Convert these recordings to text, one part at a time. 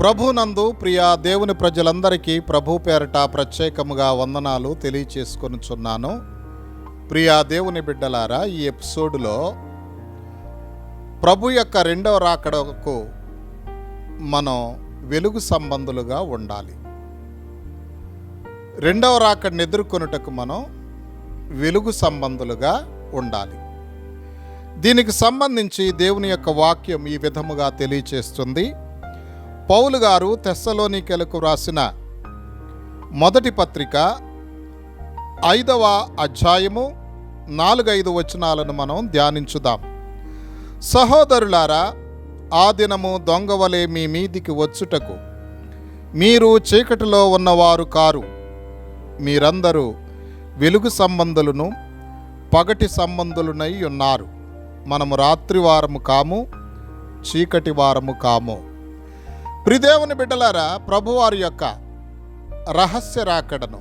ప్రభునందు ప్రియ దేవుని ప్రజలందరికీ ప్రభు పేరట ప్రత్యేకముగా వందనాలు తెలియచేసుకొనుచున్నాను. ప్రియ దేవుని బిడ్డలారా ఈ ఎపిసోడులో ప్రభు యొక్క రెండవ రాకడకు మనం వెలుగు సంబంధులుగా ఉండాలి. రెండవ రాకడిని ఎదుర్కొనుటకు మనం వెలుగు సంబంధులుగా ఉండాలి. దీనికి సంబంధించి దేవుని యొక్క వాక్యం ఈ విధముగా తెలియచేస్తుంది. పౌలు గారు తెస్సలోనికెలకు రాసిన మొదటి పత్రిక ఐదవ అధ్యాయము నాలుగైదు వచనాలను మనం ధ్యానించుదాం. సహోదరులారా ఆ దినము దొంగవలే మీ మీదికి వచ్చుటకు. మీరు చీకటిలో ఉన్నవారు కారు. మీరందరూ వెలుగు సంబంధులను పగటి సంబంధులనై ఉన్నారు. మనము రాత్రివారము కాము చీకటి వారము కాము. ప్రిదేవుని బిడ్డలారా ప్రభువారి యొక్క రహస్య రాకడను.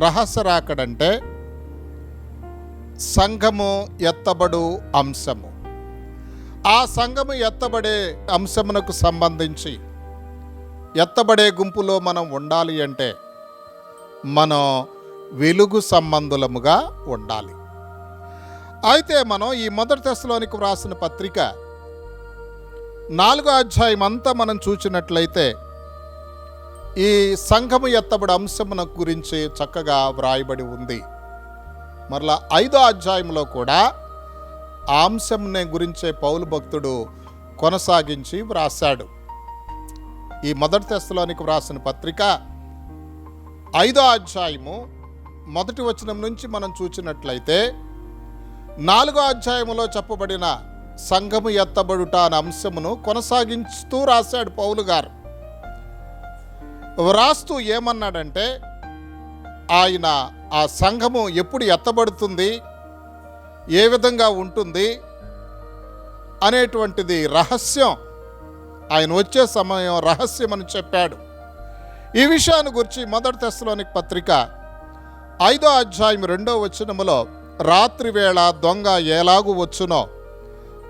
రహస్య రాకడంటే సంఘము ఎత్తబడు అంశము. ఆ సంఘము ఎత్తబడే అంశమునకు సంబంధించి ఎత్తబడే గుంపులో మనం ఉండాలి అంటే మనం వెలుగు సంబంధులముగా ఉండాలి. అయితే మనం ఈ మొదటి దశలోనికి వ్రాసిన పత్రిక నాలుగో అధ్యాయం అంతా మనం చూచినట్లయితే ఈ సంఘము ఎత్తబడి అంశమున గురించి చక్కగా వ్రాయబడి ఉంది. మరలా ఐదో అధ్యాయంలో కూడా ఆ అంశంని గురించే పౌలు భక్తుడు కొనసాగించి వ్రాశాడు. ఈ మొదటి తెస్తలోనికి వ్రాసిన పత్రిక ఐదో అధ్యాయము మొదటి వచనం నుంచి మనం చూచినట్లయితే నాలుగో అధ్యాయంలో చెప్పబడిన సంఘము ఎత్తబడుట అనే అంశమును కొనసాగిస్తూ రాశాడు పౌలు గారు. వ్రాస్తూ ఏమన్నాడంటే ఆయన ఆ సంఘము ఎప్పుడు ఎత్తబడుతుంది ఏ విధంగా ఉంటుంది అనేటువంటిది రహస్యం. ఆయన వచ్చే సమయం రహస్యం అని చెప్పాడు. ఈ విషయాన్ని గురించి మొదటి తెశలోని పత్రిక ఐదో అధ్యాయం రెండో వచనములో రాత్రి వేళ దొంగ ఎలాగు వచ్చునో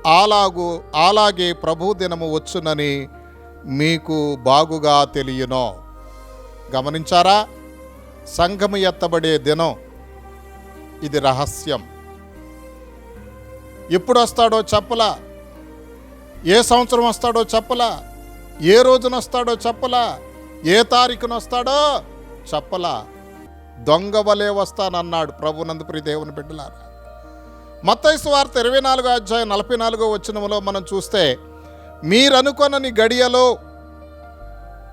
అలాగు అలాగే ప్రభు దినము వచ్చునని మీకు బాగుగా తెలియనో. గమనించారా? సంఘము ఎత్తబడే దినం. ఇది రహస్యం. ఎప్పుడు వస్తాడో చెప్పలా? ఏ సంవత్సరం వస్తాడో చెప్పలా? ఏ రోజున వస్తాడో చెప్పలా? ఏ తారీఖున వస్తాడో చెప్పలా. దొంగ వలే వస్తానన్నాడు ప్రభునందు ప్రియ దేవుని బిడ్డలారా. మత్తైసు వార్త ఇరవై నాలుగో అధ్యాయం నలభై నాలుగో వచ్చినములో మనం చూస్తే మీరనుకొనని గడియలో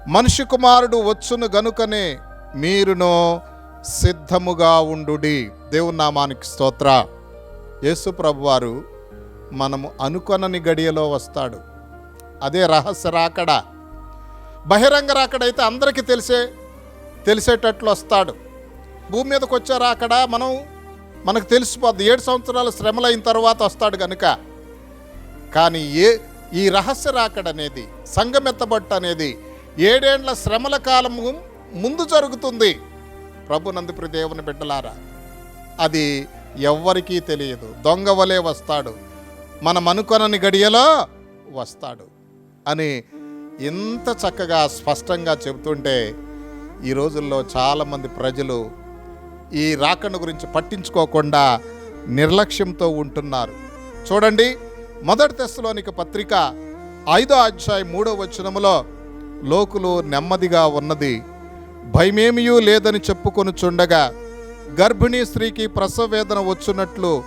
మనిషి కుమారుడు వచ్చును గనుకనే మీరును సిద్ధముగా ఉండుడి. దేవుని నామానికి స్తోత్ర. యేసు ప్రభువారు మనము అనుకొనని గడియలో వస్తాడు. అదే రహస్య రాకడ. బహిరంగ రాకడైతే అందరికీ తెలిసే తెలిసేటట్లు వస్తాడు. భూమి మీదకి వచ్చే రాకడ మనం మనకు తెలిసిపోద్ది ఏడు సంవత్సరాలు శ్రమలైన తర్వాత వస్తాడు కనుక కానీ ఏ ఈ రహస్య రాకడ అనేది సంగమెత్తబట్ట అనేది ఏడేండ్ల శ్రమల కాలము ముందు జరుగుతుంది. ప్రభు నందిపురి దేవుని బిడ్డలారా అది ఎవ్వరికీ తెలియదు. దొంగ వలె వస్తాడు. మనం అనుకొనని గడియలో వస్తాడు అని ఇంత చక్కగా స్పష్టంగా చెబుతుంటే ఈ రోజుల్లో చాలామంది ప్రజలు ఈ రాకను గురించి పట్టించుకోకుండా నిర్లక్ష్యంతో ఉంటున్నారు. చూడండి మొదటి తెశలోనిక పత్రిక ఐదో అధ్యాయం మూడో వచనములో లోకులు నెమ్మదిగా ఉన్నది. భయమేమియూ లేదని చెప్పుకొనుచుండగా గర్భిణీ స్త్రీకి ప్రసవ వేదన వచ్చున్నట్లు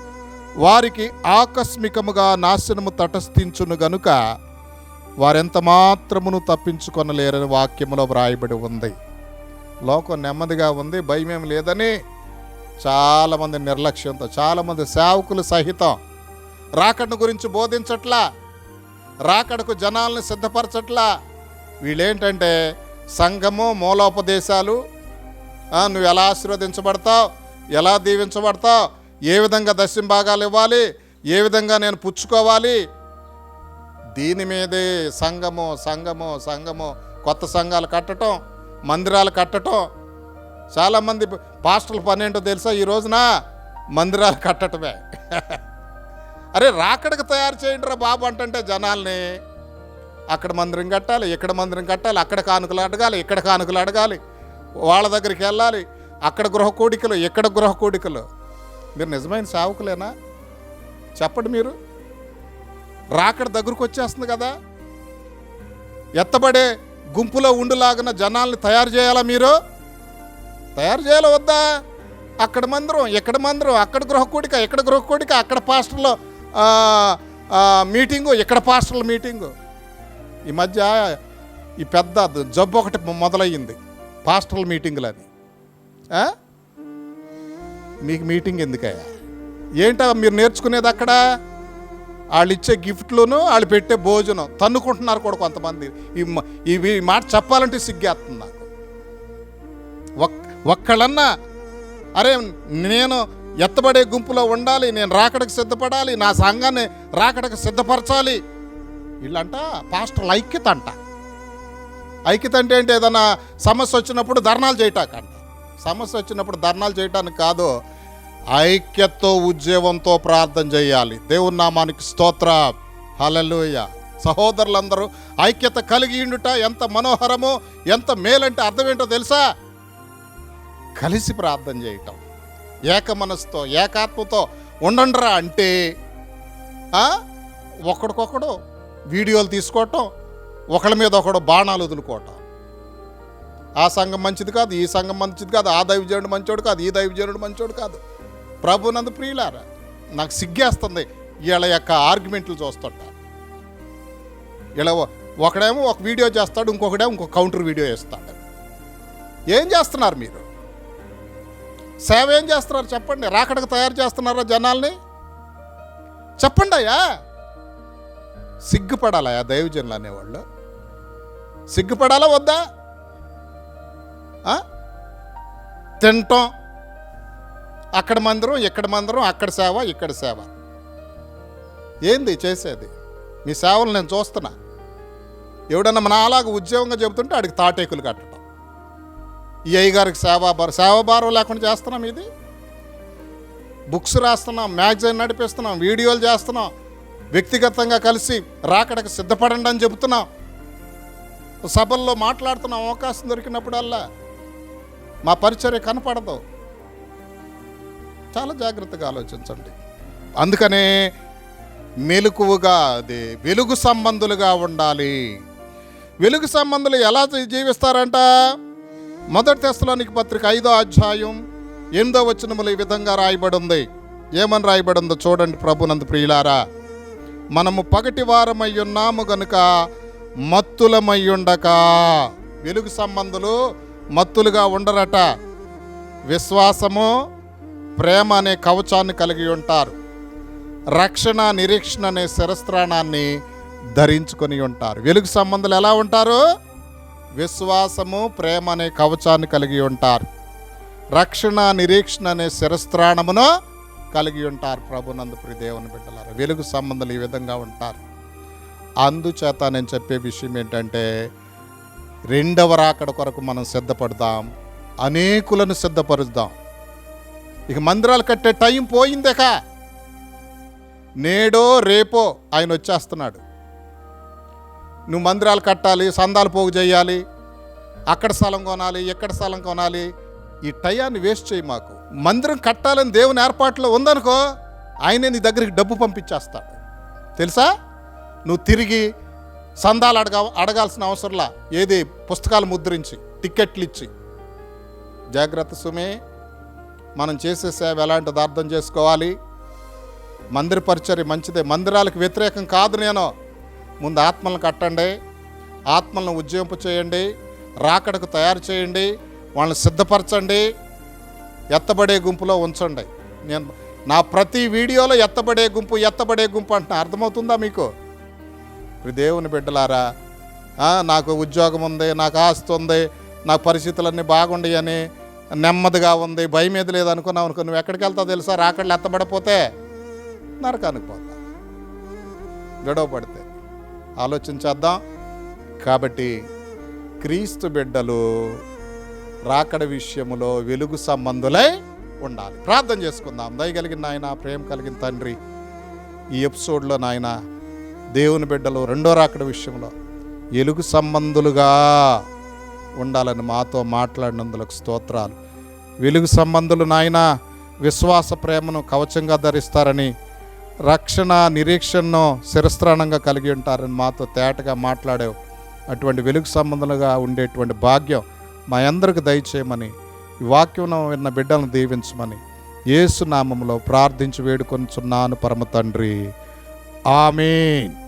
వారికి ఆకస్మికముగా నాశనము తటస్థించును గనుక వారెంత మాత్రమును తప్పించుకొనలేరని వాక్యములో వ్రాయబడి ఉంది. లోకం నెమ్మదిగా ఉంది భయమేం లేదని చాలామంది నిర్లక్ష్యంతో చాలామంది సేవకులు సహితం రాకడను గురించి బోధించట్లా రాకడకు జనాల్ని సిద్ధపరచట్లా. వీళ్ళేంటంటే సంఘము మూలోపదేశాలు నువ్వు ఎలా ఆశీర్వదించబడతావు ఎలా దీవించబడతావు ఏ విధంగా దశం భాగాలు ఇవ్వాలి ఏ విధంగా నేను పుచ్చుకోవాలి. దీని మీదే సంఘము సంఘము సంఘము కొత్త సంఘాలు కట్టటం మందిరాలు కట్టడం చాలామంది పాస్టర్ల పని ఏంటో తెలుసా? ఈ రోజున మందిరాలు కట్టడమే అరే రాకడకు తయారు చేయండి రా బాబు అంటే జనాల్ని. అక్కడ మందిరం కట్టాలి ఇక్కడ మందిరం కట్టాలి అక్కడ కానుకలు అడగాలి ఇక్కడ కానుకలు అడగాలి వాళ్ళ దగ్గరికి వెళ్ళాలి అక్కడ గృహ కోడికలు ఇక్కడ గృహ కోడికలు. మీరు నిజమైన సేవకులేనా? చెప్పండి మీరు. రాకడ దగ్గరకు వచ్చేస్తుంది కదా. ఎత్తబడే గుంపులో ఉండులాగిన జనాల్ని తయారు చేయాలా మీరు? తయారు చేయాలి వద్దా? అక్కడ మందిరం ఇక్కడ మందిరం? అక్కడ గృహ ఇక్కడ గృహకూడిక? గృహ అక్కడ పాస్టర్లో మీటింగు ఇక్కడ పాస్టర్ల మీటింగు. ఈ మధ్య ఈ పెద్ద జబ్బు ఒకటి మొదలయ్యింది. పాస్టర్ల మీటింగులు మీకు మీటింగ్ ఎందుకయ్యా? ఏంటో మీరు నేర్చుకునేది అక్కడ? వాళ్ళు ఇచ్చే గిఫ్ట్లును వాళ్ళు పెట్టే భోజనం. తన్నుకుంటున్నారు కూడా కొంతమంది. ఈ ఇవి మాట చెప్పాలంటే సిగ్గేస్తుంది నాకు. ఒక్కళ్ళన్నా అరే నేను ఎత్తబడే గుంపులో ఉండాలి నేను రాకడకు సిద్ధపడాలి నా సంఘాన్ని రాకడకు సిద్ధపరచాలి. వీళ్ళంట పాస్టర్ల ఐక్యత అంట ఐక్యత అంటే ఏంటి? ఏదైనా సమస్య వచ్చినప్పుడు ధర్నాలు చేయటాకంట సమస్య వచ్చినప్పుడు ధర్నాలు చేయటానికి కాదు ఐక్యతతో ఉద్యమంతో ప్రార్థన చేయాలి. దేవుని నామానికి స్తోత్ర. హలలుయ సహోదరులందరూ ఐక్యత కలిగి ఉండుట ఎంత మనోహరమో ఎంత మేలంటే అర్థం ఏంటో తెలుసా? కలిసి ప్రార్థన చేయటం. ఏక మనసుతో ఏకాత్మతో ఉండండిరా అంటే ఒకడికొకడు వీడియోలు తీసుకోవటం ఒకళ్ళ మీద ఒకడు బాణాలు వదులుకోవటం. ఆ సంఘం మంచిది కాదు ఈ సంఘం మంచిది కాదు ఆ దైవజనుడు మంచోడు కాదు ఈ దైవజనుడు మంచోడు కాదు. ప్రభునందు ప్రియులారా నాకు సిగ్గేస్తుంది వీళ్ళ యొక్క ఆర్గ్యుమెంట్లు చూస్తుంటా. ఇలా ఒకడేమో ఒక వీడియో చేస్తాడు ఇంకొకడేమో ఇంకొక కౌంటర్ వీడియో వేస్తాడు. ఏం చేస్తున్నారు మీరు? సేవ ఏం చేస్తున్నారు చెప్పండి? రాకడకు తయారు చేస్తున్నారా జనాల్ని? చెప్పండి అయ్యా. సిగ్గుపడాలా దైవజనులు అనేవాళ్ళు? సిగ్గుపడాలా వద్దా? తింటాం. అక్కడ మందిరం ఇక్కడ మందిరం అక్కడ సేవ ఇక్కడ సేవ. ఏంది చేసేది? మీ సేవలు నేను చూస్తున్నా. ఎవడన్నా మన అలాగ ఉద్యోగంగా చెబుతుంటే ఆడికి తాటేకులు కట్టడం ఈ అయ్యగారికి సేవాభారం సేవాభారం లేకుండా చేస్తున్నాం ఇది. బుక్స్ రాస్తున్నాం మ్యాగజైన్ నడిపిస్తున్నాం వీడియోలు చేస్తున్నాం. వ్యక్తిగతంగా కలిసి రాకడకు సిద్ధపడండి అని చెబుతున్నాం. సభల్లో మాట్లాడుతున్నాం అవకాశం దొరికినప్పుడల్లా మా పరిచర్య కనపడదు. చాలా జాగ్రత్తగా ఆలోచించండి. అందుకనే మెలకువగా అది వెలుగు సంబంధులుగా ఉండాలి. వెలుగు సంబంధులు ఎలా జీవిస్తారంట? మొదటి తెస్తలోనికి పత్రిక ఐదో అధ్యాయం ఎనిమిదో వచనములు ఈ విధంగా రాయబడి ఉంది ఏమని రాయబడి ఉందో చూడండి ప్రభునందు ప్రియులారా. మనము పగటి వారమై ఉన్నాము గనుక మత్తులమై ఉండక. వెలుగు సంబంధులు మత్తులుగా ఉండరట. విశ్వాసము ప్రేమ అనే కవచాన్ని కలిగి ఉంటారు. రక్షణ నిరీక్షణ అనే శిరస్త్రాణాన్ని ధరించుకొని ఉంటారు. వెలుగు సంబంధాలు ఎలా ఉంటారు? విశ్వాసము ప్రేమ అనే కవచాన్ని కలిగి ఉంటారు. రక్షణ నిరీక్షణ అనే శిరస్త్రాణమును కలిగి ఉంటారు ప్రభునందుపురి దేవుని బిడ్డలారు. వెలుగు సంబంధాలు ఈ విధంగా ఉంటారు. అందుచేత నేను చెప్పే విషయం ఏంటంటే రెండవ రాకడ కొరకు మనం సిద్ధపడదాం అనేకులను సిద్ధపరుద్దాం. ఇక మందిరాలు కట్టే టైం పోయిందేక నేడో రేపో ఆయన వచ్చేస్తున్నాడు. నువ్వు మందిరాలు కట్టాలి సందాలు పోగు చేయాలి అక్కడ స్థలం కొనాలి ఎక్కడ స్థలం కొనాలి ఈ టయాన్ని వేస్ట్ చేయి మాకు. మందిరం కట్టాలని దేవుని ఏర్పాట్లో ఉందనుకో ఆయనే నీ దగ్గరికి డబ్బు పంపించేస్తాడు. తెలుసా? నువ్వు తిరిగి సందాలు అడగా అడగాల్సిన అవసరంలా ఏది? పుస్తకాలు ముద్రించి టిక్కెట్లు ఇచ్చి. జాగ్రత్త సుమే మనం చేసే సేవ ఎలాంటిది అర్థం చేసుకోవాలి. మందిర పరిచర్య మంచిదే. మందిరాలకు వ్యతిరేకం కాదు నేను. ముందు ఆత్మలను కట్టండి ఆత్మలను ఉజ్జయింపు చేయండి రాకడకు తయారు చేయండి వాళ్ళని సిద్ధపరచండి ఎత్తబడే గుంపులో ఉంచండి. నేను నా ప్రతి వీడియోలో ఎత్తబడే గుంపు ఎత్తబడే గుంపు అంటున్నా అర్థమవుతుందా మీకు? దేవుని బిడ్డలారా నాకు ఉద్యోగం ఉంది నాకు ఆస్తి ఉంది నాకు పరిస్థితులన్నీ బాగుండయని అని నెమ్మదిగా ఉంది భయం ఏది లేదు అనుకున్నావు అనుకో నువ్వు ఎక్కడికి వెళ్తావు తెలుసా? రాకళ్ళు ఎత్తబడిపోతే నరకానికి పోతా గొడవ పడితే ఆలోచించేద్దాం. కాబట్టి క్రీస్తు బిడ్డలు రాకడ విషయములో వెలుగు సంబంధులై ఉండాలి. ప్రార్థన చేసుకుందాం. దయగలిగిన నాయన ప్రేమ కలిగిన తండ్రి ఈ ఎపిసోడ్లో నాయన దేవుని బిడ్డలు రెండో రాకడ విషయంలో ఎలుగు సంబంధులుగా ఉండాలని మాతో మాట్లాడినందులకు స్తోత్రాలు. వెలుగు సంబంధులు నాయన విశ్వాస ప్రేమను కవచంగా ధరిస్తారని రక్షణ నిరీక్షణను శిరస్త్రాణంగా కలిగి ఉంటారని మాతో తేటగా మాట్లాడావు అటువంటి వెలుగు సంబంధాలుగా ఉండేటువంటి భాగ్యం మా అందరికి దయచేయమని ఈ వాక్యం విన్న బిడ్డలను దీవించమని ఏసునామంలో నామములో ప్రార్థించి వేడుకొనుచున్నాను పరమ తండ్రి. ఆమెన్.